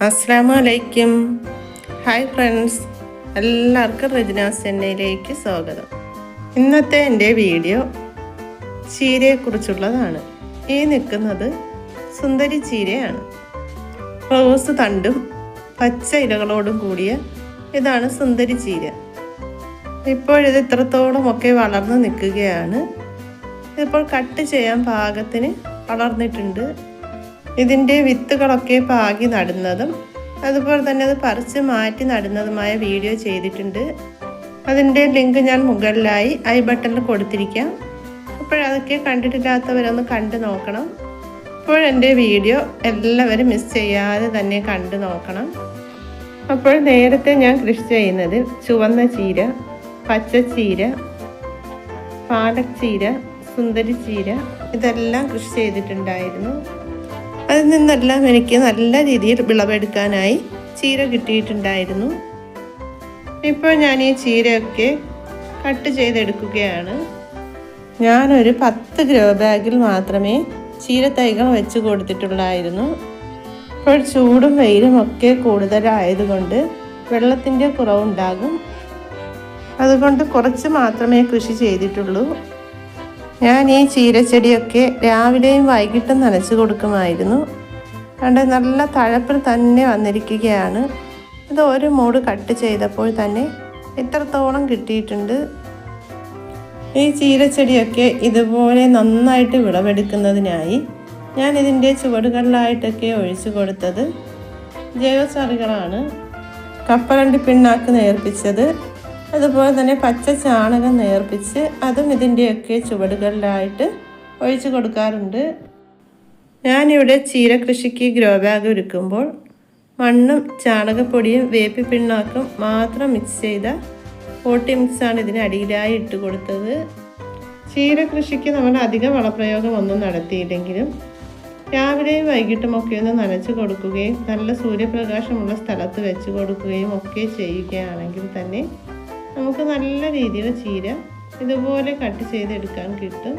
അസ്സാം വലൈക്കും hi friends. എല്ലാവർക്കും റജിനാസ് സെന്നയിലേക്ക് സ്വാഗതം. ഇന്നത്തെ എന്റെ വീഡിയോ ചീരയെക്കുറിച്ചുള്ളതാണ്. ഈ നിൽക്കുന്നത് സുന്ദരി ചീരയാണ്. റോസ് തണ്ടും പച്ച ഇലകളോടും കൂടിയ ഇതാണ് സുന്ദരി ചീര. ഇപ്പോഴിത് ഇത്രത്തോളം ഒക്കെ വളർന്ന് നിൽക്കുകയാണ്. ഇപ്പോൾ കട്ട് ചെയ്യാൻ പാകത്തിന് വളർന്നിട്ടുണ്ട്. ഇതിന്റെ വിത്തുകളൊക്കെ പാകി നടുന്നതും അതുപോലെ തന്നെ അത് പറിച്ച് മാറ്റി നടുന്നതുമായ വീഡിയോ ചെയ്തിട്ടുണ്ട്. അതിന്റെ ലിങ്ക് ഞാൻ മുകളിലായി ഐ ബട്ടണിൽ കൊടുത്തിരിക്കാം. അപ്പോഴതൊക്കെ കണ്ടിട്ടില്ലാത്തവരൊന്ന് കണ്ടു നോക്കണം. അപ്പോൾ എന്റെ വീഡിയോ എല്ലാവരും മിസ് ചെയ്യാതെ തന്നെ കണ്ടു നോക്കണം. അപ്പോൾ നേരത്തെ ഞാൻ കൃഷി ചെയ്യുന്നത് ചുവന്ന ചീര പച്ചച്ചീര പാലക്ചീര സുന്ദരിച്ചീര സുന്ദരി ചീര ഇതെല്ലാം കൃഷി ചെയ്തിട്ടുണ്ടായിരുന്നു. അതിൽ നിന്നെല്ലാം എനിക്ക് നല്ല രീതിയിൽ വിളവെടുക്കാനായി ചീര കിട്ടിയിട്ടുണ്ടായിരുന്നു. ഇപ്പോൾ ഞാൻ ഈ ചീരയൊക്കെ കട്ട് ചെയ്തെടുക്കുകയാണ്. ഞാനൊരു പത്ത് ഗ്രോ ബാഗിൽ മാത്രമേ ചീര തൈകൾ വെച്ച് കൊടുത്തിട്ടുള്ളായിരുന്നു. ഇപ്പോൾ ചൂടും വെയിലും ഒക്കെ കൂടുതലായതുകൊണ്ട് വെള്ളത്തിന്റെ കുറവുണ്ടാകും. അതുകൊണ്ട് കുറച്ച് മാത്രമേ കൃഷി ചെയ്തിട്ടുള്ളൂ. ഞാൻ ഈ ചീരച്ചെടിയൊക്കെ രാവിലെയും വൈകിട്ടും നനച്ചു കൊടുക്കുമായിരുന്നു. കണ്ട് നല്ല തഴപ്പിൽ തന്നെ വന്നിരിക്കുകയാണ്. ഇത് ഒരു മൂട് കട്ട് ചെയ്തപ്പോൾ തന്നെ ഇത്രത്തോളം കിട്ടിയിട്ടുണ്ട്. ഈ ചീരച്ചെടിയൊക്കെ ഇതുപോലെ നന്നായിട്ട് വിളവെടുക്കുന്നതിനായി ഞാൻ ഇതിന്റെ ചുവടുകളിലായിട്ടൊക്കെ ഒഴിച്ചു കൊടുത്തത് ജൈവസാറികളാണ് കപ്പലണ്ടി പിണ്ണാക്ക് നേർപ്പിച്ചത്. അതുപോലെ തന്നെ പച്ച ചാണകം നേർപ്പിച്ച് അതും ഇതിന്റെയൊക്കെ ചുവടുകളിലായിട്ട് ഒഴിച്ചു കൊടുക്കാറുണ്ട്. ഞാനിവിടെ ചീര കൃഷിക്ക് ഗ്രോ ബാഗ് ഒരുക്കുമ്പോൾ മണ്ണും ചാണകപ്പൊടിയും വേപ്പി പിണ്ണാക്കും മാത്രം മിക്സ് ചെയ്ത പോട്ടി മിക്സാണ് ഇതിന് അടിയിലായി ഇട്ട് കൊടുത്തത്. ചീര കൃഷിക്ക് നമ്മൾ അധികം വളപ്രയോഗം ഒന്നും നടത്തിയില്ലെങ്കിലും രാവിലെയും വൈകിട്ടും ഒക്കെ ഒന്ന് നനച്ച് കൊടുക്കുകയും നല്ല സൂര്യപ്രകാശമുള്ള സ്ഥലത്ത് വെച്ച് കൊടുക്കുകയും ഒക്കെ ചെയ്യുകയാണെങ്കിൽ തന്നെ നമുക്ക് നല്ല രീതിയിൽ ചീര ഇതുപോലെ കട്ട് ചെയ്തെടുക്കാൻ കിട്ടും.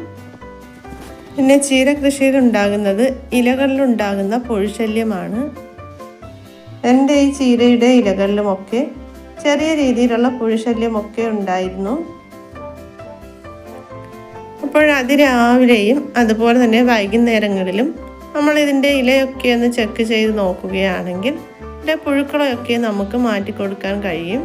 പിന്നെ ചീര കൃഷിയിൽ ഉണ്ടാകുന്നത് ഇലകളിലുണ്ടാകുന്ന പുഴുശല്യമാണ്. എന്റെ ഈ ചീരയുടെ ഇലകളിലുമൊക്കെ ചെറിയ രീതിയിലുള്ള പുഴുശല്യമൊക്കെ ഉണ്ടായിരുന്നു. അപ്പോൾ അതിരാവിലെയും അതുപോലെ തന്നെ വൈകുന്നേരങ്ങളിലും നമ്മൾ ഇതിന്റെ ഇലയൊക്കെ ഒന്ന് ചെക്ക് ചെയ്ത് നോക്കുകയാണെങ്കിൽ ഇതിന്റെ പുഴുക്കളൊക്കെ നമുക്ക് മാറ്റി കൊടുക്കാൻ കഴിയും.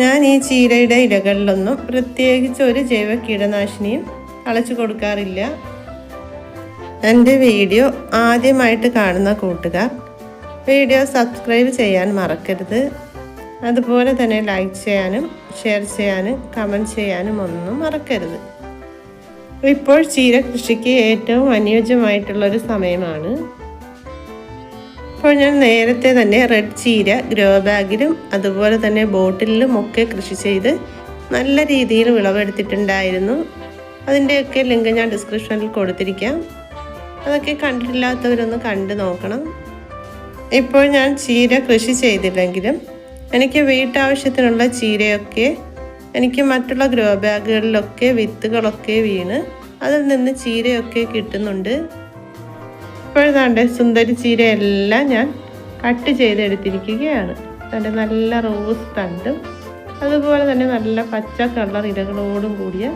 ഞാൻ ഈ ചീരയുടെ ഇലകളിലൊന്നും പ്രത്യേകിച്ച് ഒരു ജൈവ കീടനാശിനിയും അളച്ചു കൊടുക്കാറില്ല. എന്റെ വീഡിയോ ആദ്യമായിട്ട് കാണുന്ന കൂട്ടുകാർ വീഡിയോ സബ്സ്ക്രൈബ് ചെയ്യാൻ മറക്കരുത്. അതുപോലെ തന്നെ ലൈക്ക് ചെയ്യാനും ഷെയർ ചെയ്യാനും കമന്റ് ചെയ്യാനും ഒന്നും മറക്കരുത്. ഇപ്പോൾ ചീര കൃഷിക്ക് ഏറ്റവും അനുയോജ്യമായിട്ടുള്ളൊരു സമയമാണ് അപ്പോൾ ഞാൻ നേരത്തെ തന്നെ റെഡ് ചീര ഗ്രോ ബാഗിലും അതുപോലെ തന്നെ ബോട്ടിലും ഒക്കെ കൃഷി ചെയ്ത് നല്ല രീതിയിൽ വിളവെടുത്തിട്ടുണ്ടായിരുന്നു. അതിന്റെയൊക്കെ ലിങ്ക് ഞാൻ ഡിസ്ക്രിപ്ഷനിൽ കൊടുത്തിരിക്കാം. അതൊക്കെ കണ്ടിട്ടില്ലാത്തവരൊന്ന് കണ്ടു നോക്കണം. ഇപ്പോൾ ഞാൻ ചീര കൃഷി ചെയ്തില്ലെങ്കിലും എനിക്ക് വീട്ടാവശ്യത്തിനുള്ള ചീരയൊക്കെ എനിക്ക് മറ്റുള്ള ഗ്രോ ബാഗുകളിലൊക്കെ വിത്തുകളൊക്കെ വീണ് അതിൽ നിന്ന് ചീരയൊക്കെ കിട്ടുന്നുണ്ട്. ഇപ്പോഴതാണ്ട് സുന്ദരി ചീരയെല്ലാം ഞാൻ കട്ട് ചെയ്തെടുത്തിരിക്കുകയാണ്. അതിന്റെ നല്ല റോസ് തണ്ടും അതുപോലെ തന്നെ നല്ല പച്ച കളർ ഇലകളോടും കൂടിയ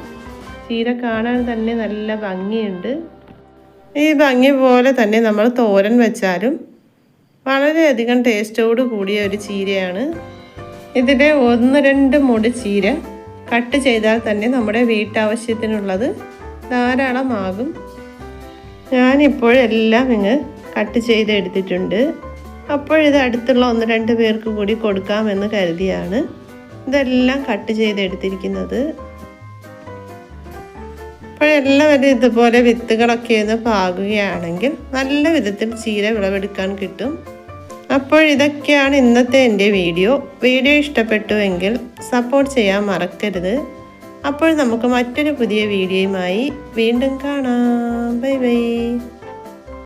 ചീര കാണാൻ തന്നെ നല്ല ഭംഗിയുണ്ട്. ഈ ഭംഗി പോലെ തന്നെ നമ്മൾ തോരൻ വെച്ചാലും വളരെയധികം ടേസ്റ്റോട് കൂടിയ ഒരു ചീരയാണ്. ഇതിലെ ഒന്ന് രണ്ട് മുടി ചീര കട്ട് ചെയ്താൽ തന്നെ നമ്മുടെ വീട്ടാവശ്യത്തിനുള്ളത് ധാരാളമാകും. ഞാനിപ്പോൾ എല്ലാം ഇങ്ങ് കട്ട് ചെയ്തെടുത്തിട്ടുണ്ട്. അപ്പോൾ ഇത് അടുത്തുള്ള ഒന്ന് രണ്ട് പേർക്ക് കൂടി കൊടുക്കാമെന്ന് കരുതിയാണ് ഇതെല്ലാം കട്ട് ചെയ്തെടുത്തിരിക്കുന്നത്. അപ്പോഴെല്ലാവരും ഇതുപോലെ വിത്തുകളൊക്കെ ഒന്ന് പാകുകയാണെങ്കിൽ നല്ല വിധത്തിൽ ചീര വിളവെടുക്കാൻ കിട്ടും. അപ്പോൾ ഇതൊക്കെയാണ് ഇന്നത്തെ എന്റെ വീഡിയോ. വീഡിയോ ഇഷ്ടപ്പെട്ടുവെങ്കിൽ സപ്പോർട്ട് ചെയ്യാൻ മറക്കരുത്. അപ്പോൾ നമുക്ക് മറ്റൊരു പുതിയ വീഡിയോയുമായി വീണ്ടും കാണാം. Bye bye.